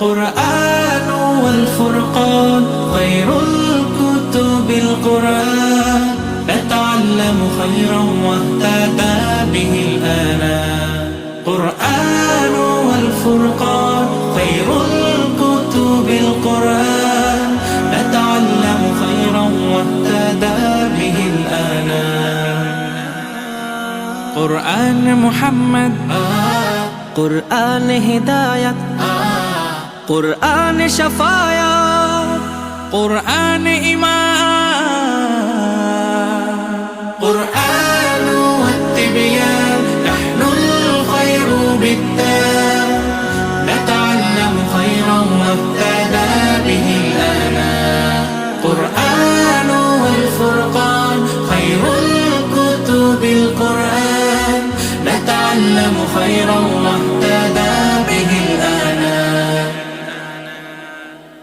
القرآن والفرقان خير الكتب القرآن. نتعلم خيرا واهتدى به الآنام قرآن والفرقان خير الكتب القرآن. نتعلم خيرا واهتدى به الآنام قرآن محمد. قرآن هداية. قرآن شفايا قرآن إيمان. قرآن والتبيان نحن الخير بالتام. نتعلم خيرا وابتدى به الآن قرآن والفرقان خير الكتب القرآن. نتعلم خيرا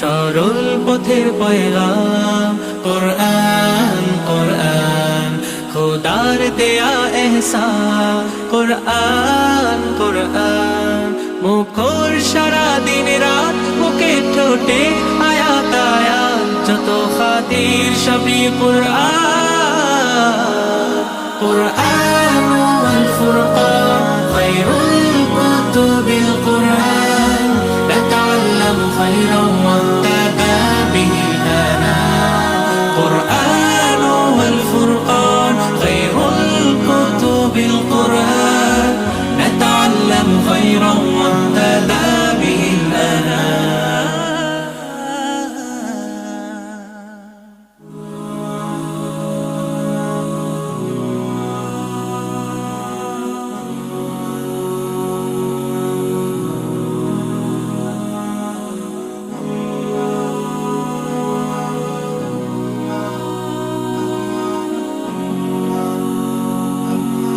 সরল পথের পয়গাম, কোরআন কোরআন, খোদার দেয়া এহসান, কোরআন কোরআন, মুখর সারা দিন রাত মুখে ঠোঁটে আয়াত আয়াত, যত খাতির সবই কোরআন কোরআন।